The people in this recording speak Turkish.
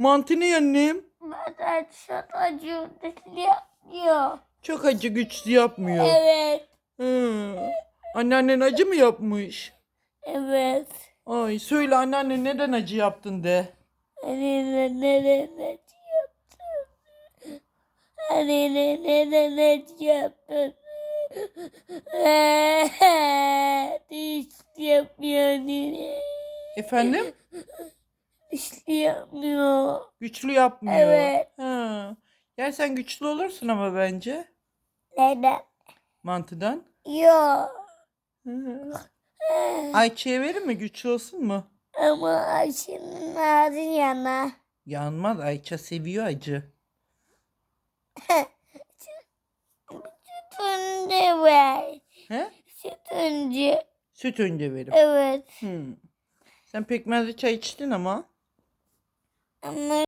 Mantı ne annem? Ben çok acıyor. Dişli yapmıyor. Çok acı güçlü yapmıyor. Evet. Hı. Anneannen acı mı yapmış? Evet. Ay söyle anneanne neden acı yaptın de. Anne neden acı yaptın? Anne neden acı yaptın? Dişli yapmıyor anne. Efendim? Dişli yapmıyor. Güçlü yapmıyor. Evet. Ha. Ya sen güçlü olursun ama bence Neden? mantıdan. Yok. Hı. Ayça'ya verir mi? Güçlü olsun mu? Ama Ayşe'nin ağzı yana. Yanmaz. Ayça seviyor acı. Sütünce ver. He? Sütünce. Süt önce verim. Evet. Hı. Sen pekmezli çay içtin ama. Ama